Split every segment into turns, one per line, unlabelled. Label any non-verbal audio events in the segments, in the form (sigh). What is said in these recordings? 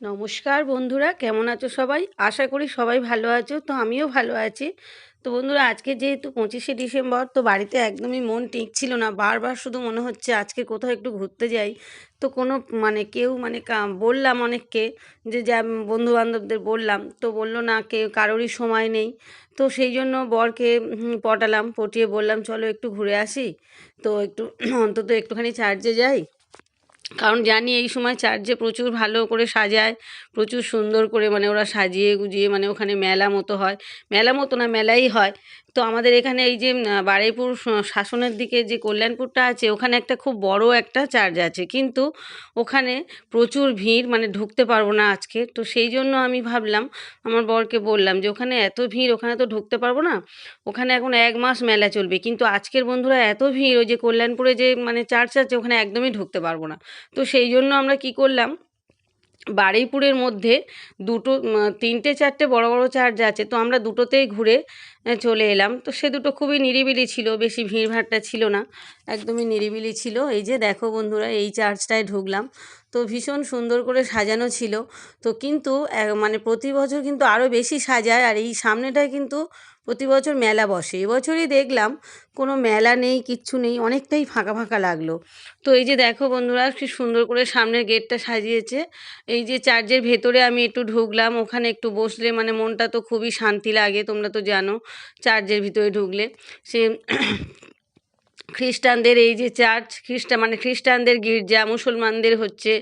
নমস্কার বন্ধুরা, কেমন আছো সবাই? আশা করি সবাই ভালো আছো, তো আমিও ভালো আছি। তো বন্ধুরা, আজকে যেহেতু পঁচিশে ডিসেম্বর, তো বাড়িতে একদমই মন টিকছিল না। বারবার শুধু মনে হচ্ছে আজকে কোথাও একটু ঘুরতে যাই। তো কোনো মানে কেউ মানে বললাম অনেককে যে, যা বন্ধু বান্ধবদের বললাম। তো বলল না, কেউ, কারোরই সময় নেই। তো সেই জন্য বরকে পটালাম, পটিয়ে বললাম, চলো একটু ঘুরে আসি। তো একটু, অন্তত একটুখানি চার্জে যাই। কারণ জানি এই সময় চার্চে প্রচুর ভালো করে সাজায়, প্রচুর সুন্দর করে মানে ওরা সাজিয়ে গুজিয়ে মানে ওখানে মেলা মতো হয়। মেলা মতো না, মেলাই হয়। তো আমাদের এখানে এই যে বারুইপুর শাসনের দিকে যে কল্যাণপুরটা আছে, ওখানে একটা খুব বড় একটা চার্জ আছে। কিন্তু ওখানে প্রচুর ভিড় মানে ঢুকতে পারব না আজকে। তো সেই জন্য আমি ভাবলাম, আমার বরকে বললাম যে, ওখানে এত ভিড়, ওখানে তো ঢুকতে পারব না? ওখানে এখন এক মাস মেলা চলবে। কিন্তু আজকের বন্ধুরা এত ভিড়, ওই যে কল্যাণপুরে যে মানে চার্চ আছে, ওখানে একদমই ঢুকতে পারব না। তো সেই জন্য আমরা কি করলাম বারুইপুরের মধ্যে দুটো তিনটে, চারটে বড় বড় চার্চ আছে। তো আমরা দুটোতেই ঘুরে চলে এলাম। তো সে দুটো খুবই নিরিবিলি ছিল, বেশি ভিড়ভাড়টা ছিল না। একদমই নিরিবিলি ছিল। এই যে দেখো বন্ধুরা, এই চার্চটায় ঢুকলাম। তো ভীষণ সুন্দর করে সাজানো ছিল। তো কিন্তু মানে প্রতি বছর কিন্তু আরও বেশি সাজায়। আর এই সামনেটায় কিন্তু প্রতি বছর মেলা বসে। এবছরই দেখলাম কোনো মেলা নেই, কিচ্ছু নেই, অনেকটাই ফাঁকা ফাঁকা লাগল। তো এই যে দেখো বন্ধুরা, কি সুন্দর করে সামনের গেটটা সাজিয়েছে। এই যে চার্জের ভেতরে আমি একটু ঢুকলাম, ওখানে একটু বসলে মানে মনটা তো খুবই শান্তি লাগে, তোমরা তো জানো চার্জের ভিতরে ঢুকলে। সে খ্রিস্টানদের এই যে চার্চ, খ্রিস্টান মানে খ্রিস্টানদের গির্জা, মুসলমানদের হচ্ছে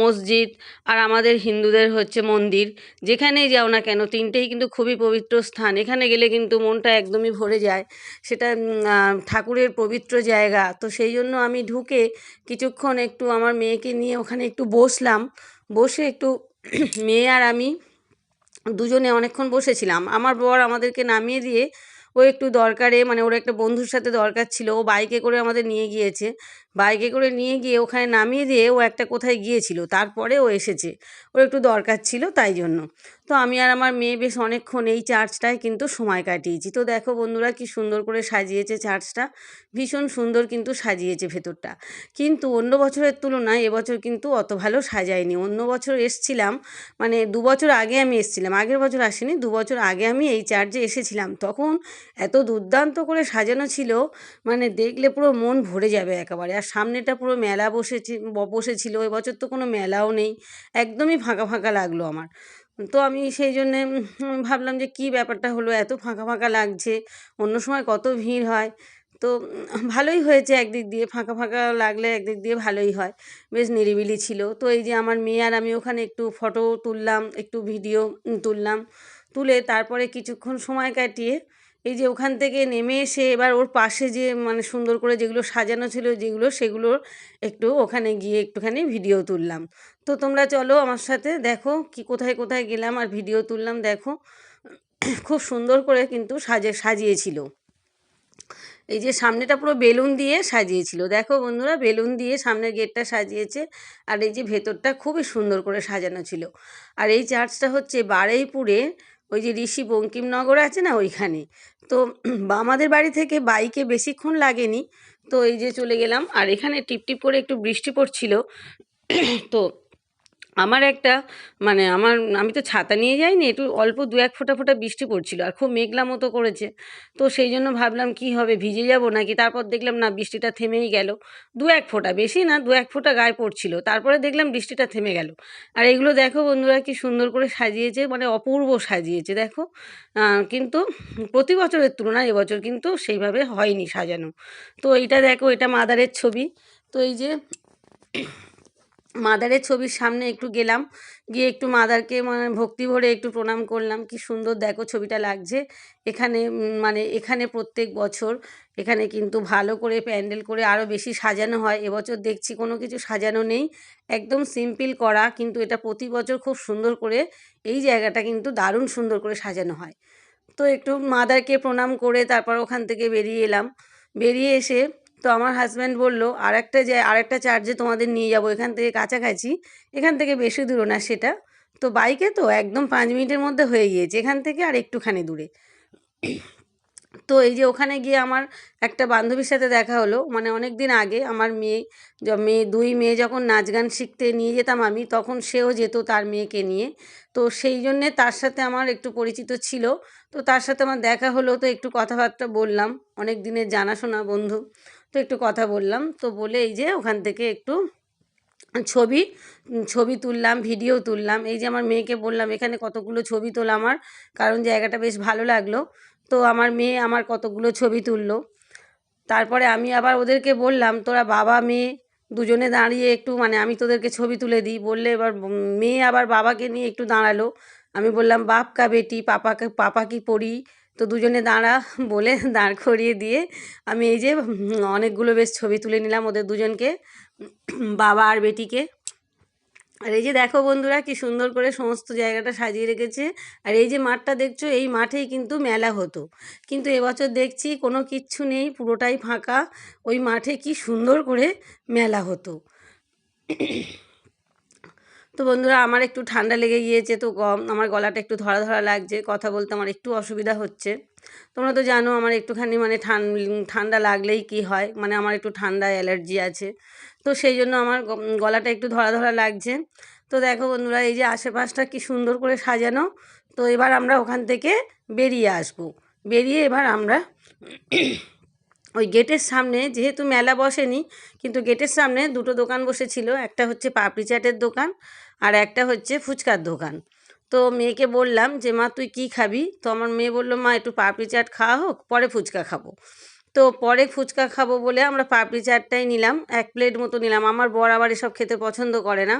মসজিদ আর আমাদের হিন্দুদের হচ্ছে মন্দির। যেখানেই যাও না কেন, তিনটেই কিন্তু খুবই পবিত্র স্থান। এখানে গেলে কিন্তু মনটা একদমই ভরে যায়। সেটা ঠাকুরের পবিত্র জায়গা। তো সেই জন্য আমি ঢুকে কিছুক্ষণ একটু আমার মেয়েকে নিয়ে ওখানে একটু বসলাম। বসে একটু মেয়ে আর আমি দুজনে অনেকক্ষণ বসেছিলাম। আমার বর আমাদেরকে নামিয়ে দিয়ে ও একটু দরকারে মানে ওর একটা বন্ধুর সাথে দরকার ছিল, ও বাইকে করে আমাদের নিয়ে গিয়েছে। বাইকে করে নিয়ে গিয়ে ওখানে নামিয়ে দিয়ে ও একটা কোথায় গিয়েছিল, তারপরে ও এসেছে। ওর একটু দরকার ছিল তাই জন্য। তো আমি আর আমার মেয়ে বেশ অনেকক্ষণ এই চার্চটায় কিন্তু সময় কাটিয়েছি। তো দেখো বন্ধুরা কি সুন্দর করে সাজিয়েছে চার্চটা। ভীষণ সুন্দর কিন্তু সাজিয়েছে ভেতরটা। কিন্তু অন্য বছরের তুলনায় এবছর কিন্তু অত ভালো সাজায়নি। অন্য বছর এসছিলাম মানে দু বছর আগে আমি এসেছিলাম, আগের বছর আসিনি, দু বছর আগে আমি এই চার্চে এসেছিলাম। তখন এত দুর্দান্ত করে সাজানো ছিল মানে দেখলে পুরো মন ভরে যাবে একেবারে। আর সামনেটা পুরো মেলা বসেছে বসেছিল, এবছর তো কোনো মেলাও নেই, একদমই ফাঁকা ফাঁকা লাগল আমার। তো আমি সেই জন্যে ভাবলাম যে কী ব্যাপারটা হলো, এত ফাঁকা ফাঁকা লাগছে, অন্য সময় কত ভিড় হয়। তো ভালোই হয়েছে একদিক দিয়ে, ফাঁকা ফাঁকা লাগলে একদিক দিয়ে ভালোই হয়, বেশ নিরিবিলি ছিল। তো এই যে আমার মেয়ে আর আমি ওখানে একটু ফটো তুললাম, একটু ভিডিও তুললাম, তুলে তারপরে কিছুক্ষণ সময় কাটিয়ে এই যে ওখান থেকে নেমে এসে এবার ওর পাশে যে মানে সুন্দর করে যেগুলো সাজানো ছিল, যেগুলো সেগুলোর একটু ওখানে গিয়ে একটুখানি ভিডিও তুললাম। তো তোমরা চলো আমার সাথে দেখো কি কোথায় কোথায় গেলাম আর ভিডিও তুললাম, দেখো। খুব সুন্দর করে কিন্তু সাজে, সাজিয়েছিল। এই যে সামনেটা পুরো বেলুন দিয়ে সাজিয়েছিল। দেখো বন্ধুরা, বেলুন দিয়ে সামনের গেটটা সাজিয়েছে আর এই যে ভেতরটা খুবই সুন্দর করে সাজানো ছিল। আর এই চার্চটা হচ্ছে বারুইপুরে ওই যে ঋষি বঙ্কিমনগর আছে না ওইখানে। তো আমাদের বাড়ি থেকে বাইকে বেশিক্ষণ লাগেনি। তো এই যে চলে গেলাম। আর এখানে টিপ টিপ করে একটু বৃষ্টি পড়ছিল। তো আমার একটা মানে আমার, আমি তো ছাতা নিয়ে যাইনি, একটু অল্প দু এক ফোঁটা ফোঁটা বৃষ্টি পড়ছিল আর খুব মেঘলা মতো করেছে। তো সেই জন্য ভাবলাম কি হবে, ভিজে যাব নাকি? তারপর দেখলাম না, বৃষ্টিটা থেমেই গেল। দু এক ফোঁটা, বেশি না, দু এক ফোঁটা গায়ে পড়ছিল। তারপরে দেখলাম বৃষ্টিটা থেমে গেল। আর এগুলো দেখো বন্ধুরা কি সুন্দর করে সাজিয়েছে মানে অপূর্ব সাজিয়েছে, দেখো। কিন্তু প্রতি বছরের তুলনায় এবছর কিন্তু সেইভাবে হয়নি সাজানো। তো এইটা দেখো, এটা মাদারের ছবি। তো এই যে মাদারের ছবির সামনে একটু গেলাম। গিয়ে একটু মাদারকে মানে ভক্তি ভরে একটু প্রণাম করলাম। কি সুন্দর দেখো ছবিটা লাগছে। এখানে মানে এখানে প্রত্যেক বছর এখানে কিন্তু ভালো করে প্যান্ডেল করে আরও বেশি সাজানো হয়। এবছর দেখছি কোনো কিছু সাজানো নেই। একদম সিম্পল করা কিন্তু এটা প্রতি বছর খুব সুন্দর করে এই জায়গাটা কিন্তু দারুণ সুন্দর করে সাজানো হয়। তো একটু মাদারকে প্রণাম করে তারপর ওখান থেকে বেরিয়ে এলাম। বেরিয়ে এসে তো আমার হাজব্যান্ড বলল আর একটা যে আর একটা চার্জে তোমাদের নিয়ে যাব, এখান থেকে কাছাকাছি, এখান থেকে বেশি দূর না সেটা। তো বাইকে তো একদম পাঁচ মিনিটের মধ্যে হয়ে গিয়েছে, এখান থেকে আর একটুখানি দূরে। তো এই যে ওখানে গিয়ে আমার একটা বান্ধবীর সাথে দেখা হলো মানে অনেক দিন আগে আমার মেয়ে মেয়ে, দুই মেয়ে যখন নাচ গান শিখতে নিয়ে যেতাম আমি, তখন সেও যেত তার মেয়েকে নিয়ে। তো সেই জন্যে তার সাথে আমার একটু পরিচিত ছিল। তো তার সাথে আমার দেখা হলো, তো একটু কথাবার্তা বললাম, অনেক দিনের জানাশোনা বন্ধু। তো একটু কথা বললাম। তো বলে এই যে ওখান থেকে একটু ছবি ছবি তুললাম, ভিডিও তুললাম। এই যে আমার মেয়েকে বললাম, এখানে কতগুলো ছবি তোলা আমার? কারণ জায়গাটা বেশ ভালো লাগল। তো আমার মেয়ে আমার কতগুলো ছবি তুললো। তারপরে আমি আবার ওদেরকে বললাম, তোরা বাবা, মেয়ে দুজনে দাঁড়িয়ে একটু মানে আমি তোদেরকে ছবি তুলে দিই। বললে এবার মেয়ে আবার বাবাকে নিয়ে একটু দাঁড়াল। আমি বললাম বাপ কা বেটি, পাপাকে, পাপা কি পড়ি? তো দুজনে দাঁড়া বলে (laughs) দাঁড় করিয়ে দিয়ে আমি এই যে অনেকগুলো বেশ ছবি তুলে নিলাম ওদের দুজনকে, (clears throat) বাবা আর বেটিকে। আর এই যে দেখো বন্ধুরা কি সুন্দর করে সমস্ত জায়গাটা সাজিয়ে রেখেছে। আর এই যে মাঠটা দেখছ, এই মাঠেই কিন্তু মেলা হতো। কিন্তু এবছর দেখছি কোনো কিচ্ছু নেই, পুরোটাই ফাঁকা। ওই মাঠে কি সুন্দর করে মেলা হতো। (clears throat) তো বন্ধুরা, আমার একটু ঠান্ডা লেগে গিয়েছে, তো আমার গলাটা একটু ধরা ধরা লাগছে, কথা বলতে আমার একটু অসুবিধা হচ্ছে। তোমরা তো জানো, আমার একটুখানি মানে ঠান- ঠান্ডা লাগলেই কি হয় মানে আমার একটু ঠান্ডা অ্যালার্জি আছে। তো সেই জন্য আমার গলাটা একটু ধরা ধরা লাগছে। তো দেখো বন্ধুরা, এই যে আশেপাশটা কি সুন্দর করে সাজানো, তো এবার আমরা ওখান থেকে বেরিয়ে আসব। বেরিয়ে এবার আমরা ওই গেটের সামনে, যেহেতু মেলা বসেনি, কিন্তু গেটের সামনে দুটো দোকান বসেছিল, একটা হচ্ছে পাপড়ি চাটের দোকান আর একটা হচ্ছে ফুচকার দোকান। তো মেয়েকে বললাম যে, মা, তুই কি খাবি? তো আমার মেয়ে বলল, মা, একটু পাপড়ি চাট খাওয়া হোক, পরে ফুচকা খাব। তো পরে ফুচকা খাব বলে আমরা পাপড়ি চাটটাই নিলাম, এক প্লেট মতো নিলাম। আমার বর আবার এসব খেতে পছন্দ করে না,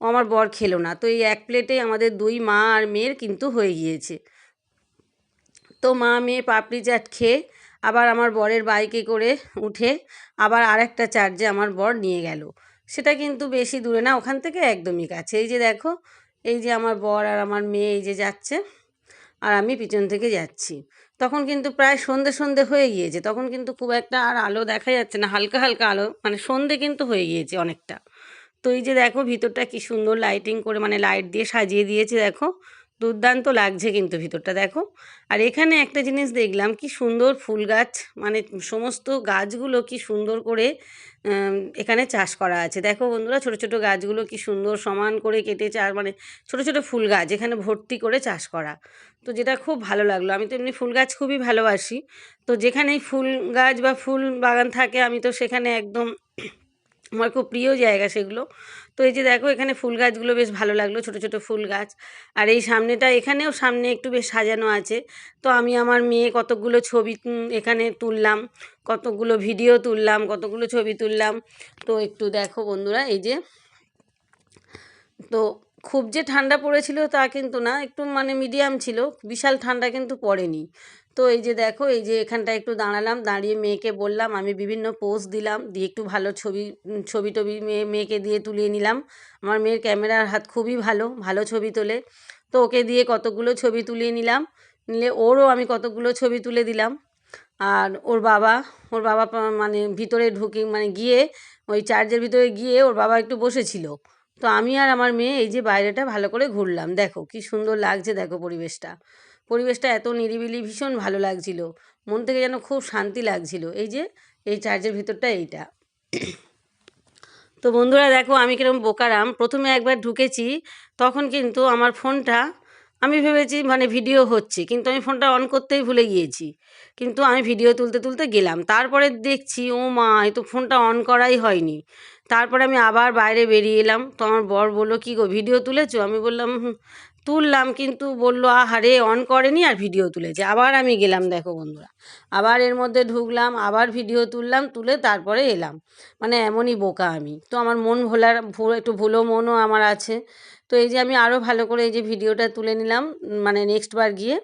ও আমার বর খেলো না। তো এই এক প্লেটেই আমাদের দুই মা আর মেয়ের কিন্তু হয়ে গিয়েছে। তো মা, মেয়ে পাপড়ি চাট খেয়ে আবার আমার বরের বাইকে করে উঠে আবার আরেকটা চার্জে আমার বর নিয়ে গেল। সেটা কিন্তু বেশি দূরে না, ওখান থেকে একদমই কাছে। এই যে দেখো, এই যে আমার বর আর আমার মেয়ে এই যে যাচ্ছে আর আমি পিছন থেকে যাচ্ছি। তখন কিন্তু প্রায় সন্ধে সন্ধে হয়ে গিয়েছে, তখন কিন্তু খুব একটা আর আলো দেখা যাচ্ছে না, হালকা হালকা আলো মানে সন্ধে কিন্তু হয়ে গিয়েছে অনেকটা। তো এই যে দেখো, ভিতরটা কি সুন্দর লাইটিং করে মানে লাইট দিয়ে সাজিয়ে দিয়েছে, দেখো। দুর্দান্ত লাগছে কিন্তু ভিতরটা, দেখো। আর এখানে একটা জিনিস দেখলাম, কি সুন্দর ফুল গাছ মানে সমস্ত গাছগুলো কি সুন্দর করে এখানে চাষ করা আছে। দেখো বন্ধুরা, ছোট ছোট গাছগুলো কি সুন্দর সমান করে কেটে চাষ মানে ছোট ছোট ফুল গাছ এখানে ভর্তি করে চাষ করা। তো যেটা খুব ভালো লাগল। আমি তো এমনি ফুল গাছ খুবই ভালোবাসি। তো যেখানেই ফুল গাছ বা ফুল বাগান থাকে, আমি তো সেখানে একদম আমার খুব প্রিয় জায়গা সেগুলো। তো এই যে দেখো, এখানে ফুল গাছগুলো বেশ ভালো লাগল, ছোট ছোট ফুল গাছ। আর এই সামনেটা, এখানেও সামনে একটু বেশ সাজানো আছে। তো আমি আমার মেয়ে কতগুলো ছবি এখানে তুললাম কতগুলো ভিডিও তুললাম কতগুলো ছবি তুললাম। তো একটু দেখো বন্ধুরা, এই যে। তো খুব যে ঠান্ডা পড়েছিল তা কিন্তু না, একটু মানে মিডিয়াম ছিল, বিশাল ঠান্ডা কিন্তু পড়েনি। তো এই যে দেখো, এই যে এখানটা একটু দাঁড়ালাম, দাঁড়িয়ে মেয়েকে বললাম, আমি বিভিন্ন পোজ দিলাম, দিয়ে একটু ভালো ছবি ছবি টবি মেয়ে মেয়েকে দিয়ে তুলিয়ে নিলাম। আমার মেয়ের ক্যামেরার হাত খুবই ভালো ভালো ছবি তোলে। তো ওকে দিয়ে কতগুলো ছবি তুলিয়ে নিলাম, নিলে ওরও আমি কতগুলো ছবি তুলে দিলাম। আর ওর বাবা ওর বাবা মানে ভিতরে ঢুকে মানে গিয়ে, ওই চার্জের ভিতরে গিয়ে ওর বাবা একটু বসেছিল। তো আমি আর আমার মেয়ে এই যে বাইরেটা ভালো করে ঘুরলাম। দেখো কি সুন্দর লাগছে, দেখো পরিবেশটা। পরিবেশটা এত নিরিবিলি ভীষণ ভালো লাগছিল। মন থেকে যেন খুব শান্তি লাগছিল। এই যে এই চার্জের ভিতরটা এইটা। তো বন্ধুরা দেখো আমি কীরকম বোকারাম। প্রথমে একবার ঢুকেছি তখন কিন্তু আমার ফোনটা আমি ভেবেছি মানে ভিডিও হচ্ছে কিন্তু আমি ফোনটা অন করতেই ভুলে গিয়েছি। কিন্তু আমি ভিডিও তুলতে তুলতে গেলাম। তারপরে দেখছি ও মা এ তো ফোনটা অন করাই হয়নি। তারপরে আমি আবার বাইরে বেরিয়ে এলাম। তো আমার বর বলল কী গো ভিডিও তুলেছো? আমি বললাম "হুম, তুললাম কিন্তু বলল, আহারে অন করেনি আর ভিডিও তুলেছে। আবার আমি গেলাম, দেখো বন্ধুরা। আবার এর মধ্যে ঢুকলাম, আবার ভিডিও তুললাম, তুলে তারপরে এলাম। মানে এমনই বোকা আমি। তো আমার মন ভোলার ভুল একটু ভুলো মনও আমার আছে। তো এই যে আমি আরও ভালো করে এই যে ভিডিওটা তুলে নিলাম মানে নেক্সট বার গিয়ে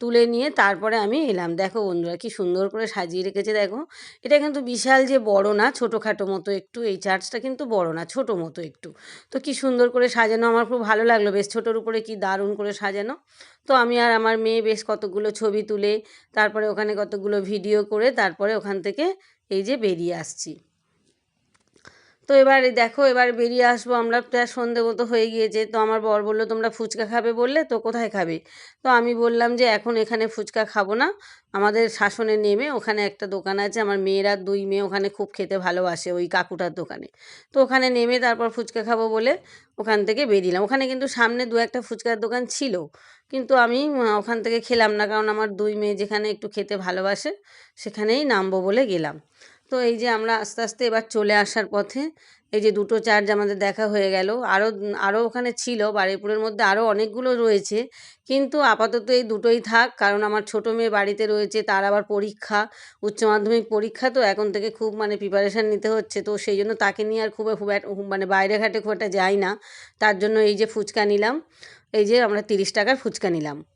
তুলে নিয়ে তারপরে আমি এলাম। দেখো বন্ধুরা কি সুন্দর করে সাজিয়ে রেখেছে, দেখো। এটা কিন্তু বিশাল যে বড় না, ছোটোখাটো মতো একটু, এই চার্চটা কিন্তু বড় না, ছোটো মতো একটু। তো কি সুন্দর করে সাজানো, আমার খুব ভালো লাগল। বেশ ছোটোর উপরে কি দারুণ করে সাজানো। তো আমি আর আমার মেয়ে বেশ কতগুলো ছবি তুলে, তারপরে ওখানে কতগুলো ভিডিও করে, তারপরে ওখান থেকে এই যে বেরিয়ে আসছি। তো এবার দেখো, এবার বেরিয়ে আসব আমরা। প্রায় সন্ধে মতো হয়ে গিয়েছে। তো আমার বর বলল, তোমরা ফুচকা খাবে বললে তো কোথায় খাবে? তো আমি বললাম যে, এখন এখানে ফুচকা খাব না। আমাদের শাসনে নেমে ওখানে একটা দোকান আছে। আমার মেয়েরা দুই মেয়ে ওখানে খুব খেতে ভালোবাসে ওই কাকুটার দোকানে। তো ওখানে নেমে তারপর ফুচকা খাব বলে ওখান থেকে বেরিলাম। ওখানে কিন্তু সামনে দু একটা ফুচকার দোকান ছিল। কিন্তু আমি ওখান থেকে খেলাম না। কারণ আমার দুই মেয়ে যেখানে একটু খেতে ভালোবাসে সেখানেই নামবো বলে গেলাম। তো এই যে আমরা আস্তে আস্তে এবার চলে আসার পথে, এই যে দুটো চার্জ আমাদের দেখা হয়ে গেল। আরও আরও ওখানে ছিল বারুইপুরের মধ্যে আরও অনেকগুলো রয়েছে। কিন্তু আপাতত এই দুটোই থাক, কারণ আমার ছোটো মেয়ে বাড়িতে রয়েছে, তার আবার পরীক্ষা, উচ্চ মাধ্যমিক পরীক্ষা, তো এখন থেকে খুব মানে প্রিপারেশান নিতে হচ্ছে। তো সেই জন্য তাকে নিয়ে আর খুব মানে বাইরে ঘাটে খুব একটা যাই না। তার জন্য এই যে ফুচকা নিলাম, এই যে আমরা তিরিশ টাকার ফুচকা নিলাম।